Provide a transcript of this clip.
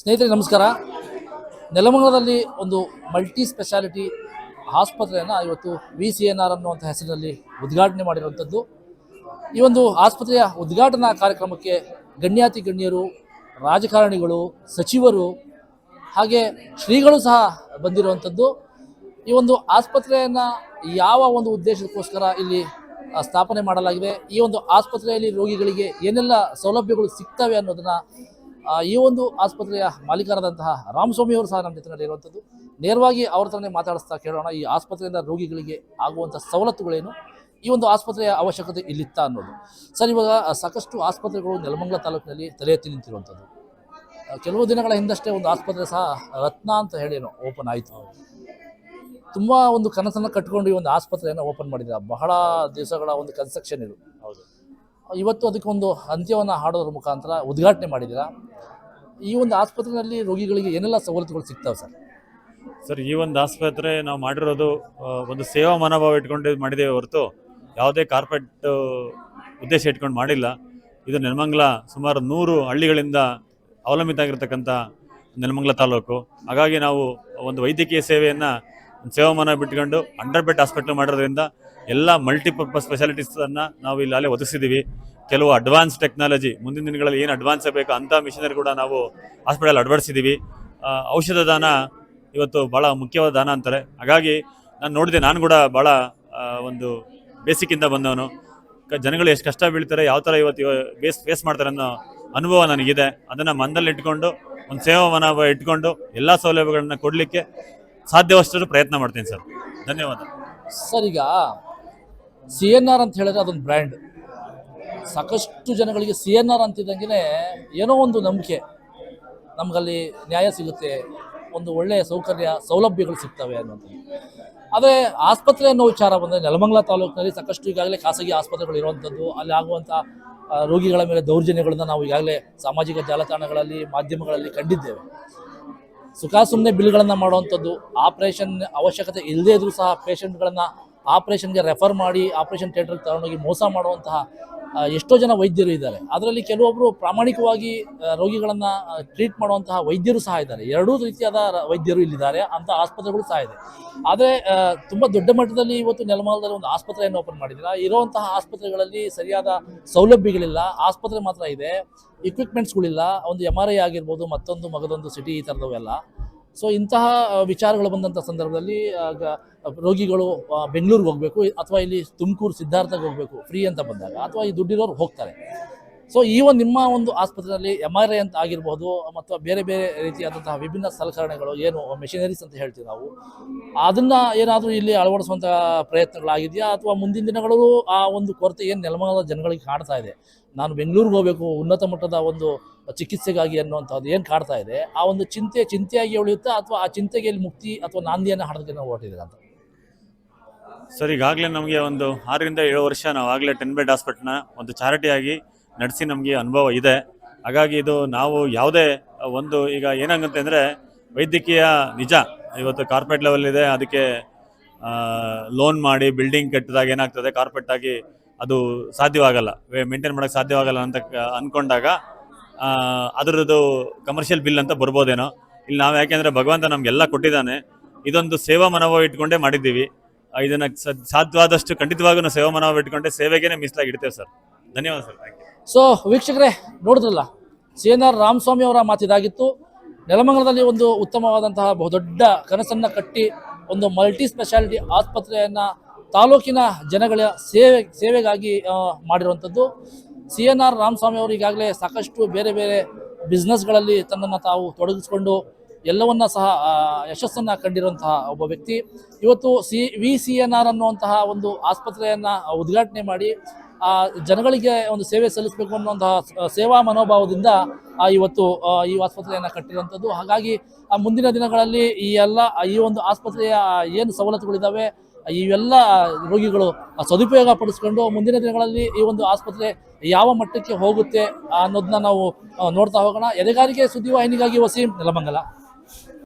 ಸ್ನೇಹಿತರೆ, ನಮಸ್ಕಾರ. ನೆಲಮಂಗಲದಲ್ಲಿ ಒಂದು ಮಲ್ಟಿ ಸ್ಪೆಷಾಲಿಟಿ ಆಸ್ಪತ್ರೆಯನ್ನು ಇವತ್ತು ವಿ ಸಿ ಎನ್ ಆರ್ ಅನ್ನುವಂಥ ಹೆಸರಿನಲ್ಲಿ ಉದ್ಘಾಟನೆ ಮಾಡಿರುವಂಥದ್ದು. ಈ ಒಂದು ಆಸ್ಪತ್ರೆಯ ಉದ್ಘಾಟನಾ ಕಾರ್ಯಕ್ರಮಕ್ಕೆ ಗಣ್ಯಾತಿ ಗಣ್ಯರು, ರಾಜಕಾರಣಿಗಳು, ಸಚಿವರು ಹಾಗೆ ಶ್ರೀಗಳು ಸಹ ಬಂದಿರುವಂಥದ್ದು. ಈ ಒಂದು ಆಸ್ಪತ್ರೆಯನ್ನು ಯಾವ ಒಂದು ಉದ್ದೇಶಕ್ಕೋಸ್ಕರ ಇಲ್ಲಿ ಸ್ಥಾಪನೆ ಮಾಡಲಾಗಿದೆ, ಈ ಒಂದು ಆಸ್ಪತ್ರೆಯಲ್ಲಿ ರೋಗಿಗಳಿಗೆ ಏನೆಲ್ಲ ಸೌಲಭ್ಯಗಳು ಸಿಗ್ತವೆ ಅನ್ನೋದನ್ನ ಈ ಒಂದು ಆಸ್ಪತ್ರೆಯ ಮಾಲೀಕರಾದಂತಹ ರಾಮಸ್ವಾಮಿ ಅವರು ಸಹ ನಮ್ಮ ಜೊತೆ ಇರುವಂಥದ್ದು. ನೇರವಾಗಿ ಅವ್ರ ಹತ್ರನೇ ಮಾತಾಡಿಸ್ತಾ ಕೇಳೋಣ ಈ ಆಸ್ಪತ್ರೆಯಿಂದ ರೋಗಿಗಳಿಗೆ ಆಗುವಂಥ ಸವಲತ್ತುಗಳೇನು? ಈ ಒಂದು ಆಸ್ಪತ್ರೆಯ ಅವಶ್ಯಕತೆ ಇಲ್ಲಿತ್ತ ಅನ್ನೋದು. ಸರ್ ಇವಾಗ ಸಾಕಷ್ಟು ಆಸ್ಪತ್ರೆಗಳು ನೆಲಮಂಗಲ ತಾಲೂಕಿನಲ್ಲಿ ತಲೆ ಎತ್ತಿ ನಿಂತಿರುವಂಥದ್ದು. ಕೆಲವು ದಿನಗಳ ಹಿಂದಷ್ಟೇ ಒಂದು ಆಸ್ಪತ್ರೆ ಸಹ ರತ್ನ ಅಂತ ಹೇಳೇನೋ ಓಪನ್ ಆಯಿತು. ತುಂಬ ಒಂದು ಕನಸನ್ನು ಕಟ್ಕೊಂಡು ಈ ಒಂದು ಆಸ್ಪತ್ರೆಯನ್ನು ಓಪನ್ ಮಾಡಿದ್ದಾರೆ ಬಹಳ ದಿವಸಗಳ ಒಂದು ಕನ್ಸ್ಟ್ರಕ್ಷನ್ ಇದು. ಹೌದು. ಇವತ್ತು ಅದಕ್ಕೊಂದು ಅಂತ್ಯವನ್ನು ಹಾಡೋದ್ರ ಮುಖಾಂತರ ಉದ್ಘಾಟನೆ ಮಾಡಿದ್ದೀರಾ? ಈ ಒಂದು ಆಸ್ಪತ್ರೆಯಲ್ಲಿ ರೋಗಿಗಳಿಗೆ ಏನೆಲ್ಲ ಸವಲತ್ತುಗಳು ಸಿಗ್ತಾವೆ ಸರ್? ಸರ್, ಈ ಒಂದು ಆಸ್ಪತ್ರೆ ನಾವು ಮಾಡಿರೋದು ಒಂದು ಸೇವಾ ಮನೋಭಾವ ಇಟ್ಕೊಂಡು ಮಾಡಿದ್ದೇವೆ ಹೊರತು ಯಾವುದೇ ಕಾರ್ಪೊರೇಟ್ ಉದ್ದೇಶ ಇಟ್ಕೊಂಡು ಮಾಡಿಲ್ಲ. ಇದು ನೆಲಮಂಗಲ ಸುಮಾರು ನೂರು ಹಳ್ಳಿಗಳಿಂದ ಅವಲಂಬಿತ ಆಗಿರ್ತಕ್ಕಂಥ ನೆಲಮಂಗಲ ತಾಲೂಕು. ಹಾಗಾಗಿ ನಾವು ಒಂದು ವೈದ್ಯಕೀಯ ಸೇವೆಯನ್ನು ಸೇವಾ ಮನ ಬಿಟ್ಕೊಂಡು ಅಂಡರ್ ಬೆಡ್ ಹಾಸ್ಪಿಟ್ಲ್ ಮಾಡಿರೋದ್ರಿಂದ ಎಲ್ಲ ಮಲ್ಟಿಪರ್ಪಸ್ ಸ್ಪೆಷಾಲಿಟೀಸನ್ನು ನಾವು ಇಲ್ಲಿ ಅಲ್ಲೇ ಒದಗಿಸಿದ್ದೀವಿ. ಕೆಲವು ಅಡ್ವಾನ್ಸ್ ಟೆಕ್ನಾಲಜಿ ಮುಂದಿನ ದಿನಗಳಲ್ಲಿ ಏನು ಅಡ್ವಾನ್ಸ್ ಬೇಕು ಅಂಥ ಮಿಷಿನರಿ ಕೂಡ ನಾವು ಹಾಸ್ಪಿಟಲ್ ಅಳವಡಿಸಿದ್ದೀವಿ ಔಷಧ ದಾನ ಇವತ್ತು ಭಾಳ ಮುಖ್ಯವಾದ ದಾನ ಅಂತಾರೆ. ಹಾಗಾಗಿ ನಾನು ನೋಡಿದೆ, ನಾನು ಕೂಡ ಭಾಳ ಒಂದು ಬೇಸಿಕ್ಕಿಂದ ಬಂದವನು. ಜನಗಳು ಎಷ್ಟು ಕಷ್ಟ ಬೀಳ್ತಾರೆ, ಯಾವ ಥರ ಇವತ್ತು ಇವ- ಬೇಸ್ ಫೇಸ್ ಮಾಡ್ತಾರೆ ಅನ್ನೋ ಅನುಭವ ನನಗಿದೆ. ಅದನ್ನು ಮನದಲ್ಲಿ ಇಟ್ಕೊಂಡು, ಒಂದು ಸೇವಾ ಮನೋಭಾವ ಇಟ್ಕೊಂಡು ಎಲ್ಲ ಸೌಲಭ್ಯಗಳನ್ನ ಕೊಡಲಿಕ್ಕೆ ಸಾಧ್ಯವಷ್ಟು ಪ್ರಯತ್ನ ಮಾಡ್ತೀನಿ ಸರ್. ಧನ್ಯವಾದ. ಸರ್, ಈಗ ಸಿ ಎನ್ ಆರ್ ಅಂತ ಹೇಳಿದ್ರೆ ಅದೊಂದು ಬ್ರ್ಯಾಂಡ್ ಸಾಕಷ್ಟು ಜನಗಳಿಗೆ ಸಿ ಎನ್ ಆರ್ ಅಂತಿದ್ದಂಗೆ ಏನೋ ಒಂದು ನಂಬಿಕೆ ನಮಗಲ್ಲಿ ನ್ಯಾಯ ಸಿಗುತ್ತೆ, ಒಂದು ಒಳ್ಳೆಯ ಸೌಕರ್ಯ, ಸೌಲಭ್ಯಗಳು ಸಿಗ್ತವೆ ಅನ್ನೋದು. ಆದರೆ ಆಸ್ಪತ್ರೆ ಅನ್ನೋ ವಿಚಾರ ಬಂದರೆ ನೆಲಮಂಗಲ ತಾಲೂಕಿನಲ್ಲಿ ಸಾಕಷ್ಟು ಈಗಾಗಲೇ ಖಾಸಗಿ ಆಸ್ಪತ್ರೆಗಳು ಇರುವಂಥದ್ದು ಅಲ್ಲಿ ಆಗುವಂಥ ರೋಗಿಗಳ ಮೇಲೆ ದೌರ್ಜನ್ಯಗಳನ್ನು ನಾವು ಈಗಾಗಲೇ ಸಾಮಾಜಿಕ ಜಾಲತಾಣಗಳಲ್ಲಿ, ಮಾಧ್ಯಮಗಳಲ್ಲಿ ಕಂಡಿದ್ದೇವೆ. ಸುಖ ಸುಮ್ಮನೆ ಬಿಲ್ಗಳನ್ನು ಮಾಡುವಂಥದ್ದು ಆಪರೇಷನ್ ಅವಶ್ಯಕತೆ ಇಲ್ಲದೇ ಇದ್ರೂ ಸಹ ಪೇಷಂಟ್ಗಳನ್ನು ಆಪರೇಷನ್ಗೆ ರೆಫರ್ ಮಾಡಿ ಆಪರೇಷನ್ ಥಿಯೇಟರ್ಗೆ ತಗೊಂಡೋಗಿ ಮೋಸ ಮಾಡುವಂತಹ ಎಷ್ಟೋ ಜನ ವೈದ್ಯರು ಇದ್ದಾರೆ. ಅದರಲ್ಲಿ ಕೆಲವೊಬ್ಬರು ಪ್ರಾಮಾಣಿಕವಾಗಿ ರೋಗಿಗಳನ್ನು ಟ್ರೀಟ್ ಮಾಡುವಂತಹ ವೈದ್ಯರು ಸಹ ಇದ್ದಾರೆ. ಎರಡೂ ರೀತಿಯಾದ ವೈದ್ಯರು ಇಲ್ಲಿದ್ದಾರೆ. ಅಂತ ಆಸ್ಪತ್ರೆಗಳು ಸಹ ಇದೆ. ಆದರೆ ತುಂಬ ದೊಡ್ಡ ಮಟ್ಟದಲ್ಲಿ ಇವತ್ತು ನೆಲಮಂಗಲದಲ್ಲಿ ಒಂದು ಆಸ್ಪತ್ರೆಯನ್ನು ಓಪನ್ ಮಾಡಿದ್ದೀರಾ? ಇರುವಂತಹ ಆಸ್ಪತ್ರೆಗಳಲ್ಲಿ ಸರಿಯಾದ ಸೌಲಭ್ಯಗಳಿಲ್ಲ. ಆಸ್ಪತ್ರೆ ಮಾತ್ರ ಇದೆ. ಇಕ್ವಿಪ್ಮೆಂಟ್ಸ್ಗಳಿಲ್ಲ ಒಂದು ಎಂ ಆರ್ ಐ ಆಗಿರ್ಬೋದು, ಮತ್ತೊಂದು ಮಗದೊಂದು ಸಿಟಿ ಈ ಥರದವೆಲ್ಲ. ಸೊ ಇಂತಹ ವಿಚಾರಗಳು ಬಂದಂಥ ಸಂದರ್ಭದಲ್ಲಿ ರೋಗಿಗಳು ಬೆಂಗಳೂರಿಗೆ ಹೋಗಬೇಕು, ಅಥವಾ ಇಲ್ಲಿ ತುಮಕೂರು ಸಿದ್ಧಾರ್ಥಗೆ ಹೋಗಬೇಕು ಫ್ರೀ ಅಂತ ಬಂದಾಗ, ಅಥವಾ ಈ ದುಡ್ಡಿರೋರು ಹೋಗ್ತಾರೆ. ಸೊ ಈ ಒಂದು ನಿಮ್ಮ ಒಂದು ಆಸ್ಪತ್ರೆಯಲ್ಲಿ ಎಂ ಆರ್ ಐ ಅಂತ ಆಗಿರ್ಬೋದು, ಮತ್ತು ಬೇರೆ ಬೇರೆ ರೀತಿಯಾದಂತಹ ವಿಭಿನ್ನ ಸಲಕರಣೆಗಳು ಏನು ಮೆಷಿನರೀಸ್ ಅಂತ ಹೇಳ್ತೀವಿ ನಾವು, ಅದನ್ನ ಏನಾದರೂ ಇಲ್ಲಿ ಅಳವಡಿಸುವಂತಹ ಪ್ರಯತ್ನಗಳಾಗಿದೆಯಾ? ಅಥವಾ ಮುಂದಿನ ದಿನಗಳಲ್ಲೂ ಆ ಒಂದು ಕೊರತೆ ಏನು ನೆಲಮಂಗಲದ ಜನಗಳಿಗೆ ಕಾಣ್ತಾ ಇದೆ? ನಾನು ಬೆಂಗಳೂರಿಗೆ ಹೋಗಬೇಕು, ಉನ್ನತ ಮಟ್ಟದ ಒಂದು ಚಿಕಿತ್ಸೆಗಾಗಿ ಅನ್ನುವಂಥದ್ದು ಏನು ಕಾಡ್ತಾ ಇದೆ? ಆ ಒಂದು ಚಿಂತೆ ಚಿಂತೆಯಾಗಿ ಉಳಿಯುತ್ತಾ, ಅಥವಾ ಆ ಚಿಂತೆಗೆ ಇಲ್ಲಿ ಮುಕ್ತಿ ಅಥವಾ ನಾಂದಿಯನ್ನು ಹಾಡೋದಕ್ಕೆ ನಾವು ಹೊರಟಿದ್ದೀರ ಅಂತ? ಸರ್, ಈಗಾಗಲೇ ನಮಗೆ ಒಂದು ಆರರಿಂದ ಏಳು ವರ್ಷ ನಾವು ಆಗಲೇ ಟೆನ್ ಬೆಡ್ ಹಾಸ್ಪಿಟ್ಲ್ನ ಒಂದು ಚಾರಿಟಿಯಾಗಿ ನಡೆಸಿ ನಮಗೆ ಅನುಭವ ಇದೆ. ಹಾಗಾಗಿ ಇದು ನಾವು ಯಾವುದೇ ಒಂದು ಈಗ ಏನಾಗುತ್ತೆ ಅಂದರೆ ವೈದ್ಯಕೀಯ ನಿಜ. ಇವತ್ತು ಕಾರ್ಪೊರೇಟ್ ಲೆವೆಲ್ ಇದೆ, ಅದಕ್ಕೆ ಲೋನ್ ಮಾಡಿ ಬಿಲ್ಡಿಂಗ್ ಕಟ್ಟಿದಾಗ ಏನಾಗ್ತದೆ? ಕಾರ್ಪೊರೇಟ್ ಆಗಿ ಅದು ಸಾಧ್ಯವಾಗಲ್ಲ. ಮೇಂಟೈನ್ ಮಾಡೋಕ್ಕೆ ಸಾಧ್ಯವಾಗಲ್ಲ ಅಂತ ಅಂದ್ಕೊಂಡಾಗ ಅದರದ್ದು ಕಮರ್ಷಿಯಲ್ ಬಿಲ್ ಅಂತ ಬರ್ಬೋದೇನೋ. ಇಲ್ಲಿ ನಾವು ಯಾಕೆಂದರೆ ಭಗವಂತ ನಮಗೆಲ್ಲ ಕೊಟ್ಟಿದ್ದಾನೆ. ಇದೊಂದು ಸೇವಾ ಮನೋಭಾವ ಇಟ್ಕೊಂಡೇ ಮಾಡಿದ್ದೀವಿ. ಇದನ್ನು ಸಾಧ್ಯವಾದಷ್ಟು ಖಂಡಿತವಾಗೂ ಸೇವಾ ಮನೋಭಾವ ಇಟ್ಕೊಂಡೆ ಸೇವೆಗೇನೆ ಮೀಸಲಾಗಿ ಇಡ್ತೇವೆ ಸರ್. ಧನ್ಯವಾದ ಸರ್ ಸೊ ವೀಕ್ಷಕರೇ, ನೋಡಿದ್ರಲ್ಲ, ಸಿ ಎನ್ ಆರ್ ರಾಮಸ್ವಾಮಿ ಅವರ ಮಾತಿದಾಗಿತ್ತು ನೆಲಮಂಗಲದಲ್ಲಿ ಒಂದು ಉತ್ತಮವಾದಂತಹ ಬಹುದೊಡ್ಡ ಕನಸನ್ನು ಕಟ್ಟಿ ಒಂದು ಮಲ್ಟಿ ಸ್ಪೆಷಾಲಿಟಿ ಆಸ್ಪತ್ರೆಯನ್ನು ತಾಲೂಕಿನ ಜನಗಳ ಸೇವೆ, ಸೇವೆಗಾಗಿ ಮಾಡಿರುವಂಥದ್ದು. ಸಿ ಎನ್ ಆರ್ ರಾಮಸ್ವಾಮಿ ಅವರು ಈಗಾಗಲೇ ಸಾಕಷ್ಟು ಬೇರೆ ಬೇರೆ ಬಿಸ್ನೆಸ್ಗಳಲ್ಲಿ ತನ್ನನ್ನು ತಾವು ತೊಡಗಿಸ್ಕೊಂಡು ಎಲ್ಲವನ್ನ ಸಹ ಯಶಸ್ಸನ್ನ ಕಂಡಿರುವಂತಹ ಒಬ್ಬ ವ್ಯಕ್ತಿ. ಇವತ್ತು C, V C N R ಅನ್ನುವಂತಹ ಒಂದು ಆಸ್ಪತ್ರೆಯನ್ನು ಉದ್ಘಾಟನೆ ಮಾಡಿ ಆ ಜನಗಳಿಗೆ ಒಂದು ಸೇವೆ ಸಲ್ಲಿಸಬೇಕು ಅನ್ನೋಂತಹ ಸೇವಾ ಮನೋಭಾವದಿಂದ ಆ ಇವತ್ತು ಈ ಆಸ್ಪತ್ರೆಯನ್ನು ಕಟ್ಟಿರುವಂಥದ್ದು. ಹಾಗಾಗಿ ಮುಂದಿನ ದಿನಗಳಲ್ಲಿ ಈ ಎಲ್ಲ, ಈ ಒಂದು ಆಸ್ಪತ್ರೆಯ ಏನು ಸವಲತ್ತುಗಳಿದ್ದಾವೆ ಇವೆಲ್ಲ ರೋಗಿಗಳು ಸದುಪಯೋಗ ಪಡಿಸ್ಕೊಂಡು ಮುಂದಿನ ದಿನಗಳಲ್ಲಿ ಈ ಒಂದು ಆಸ್ಪತ್ರೆ ಯಾವ ಮಟ್ಟಕ್ಕೆ ಹೋಗುತ್ತೆ ಅನ್ನೋದನ್ನ ನಾವು ನೋಡ್ತಾ ಹೋಗೋಣ. ಎದೆಗಾರಿಕೆ ಸುದ್ದಿವಾಹಿನಿಗಾಗಿ ವಸೀಂ ನೆಲಮಂಗಲ.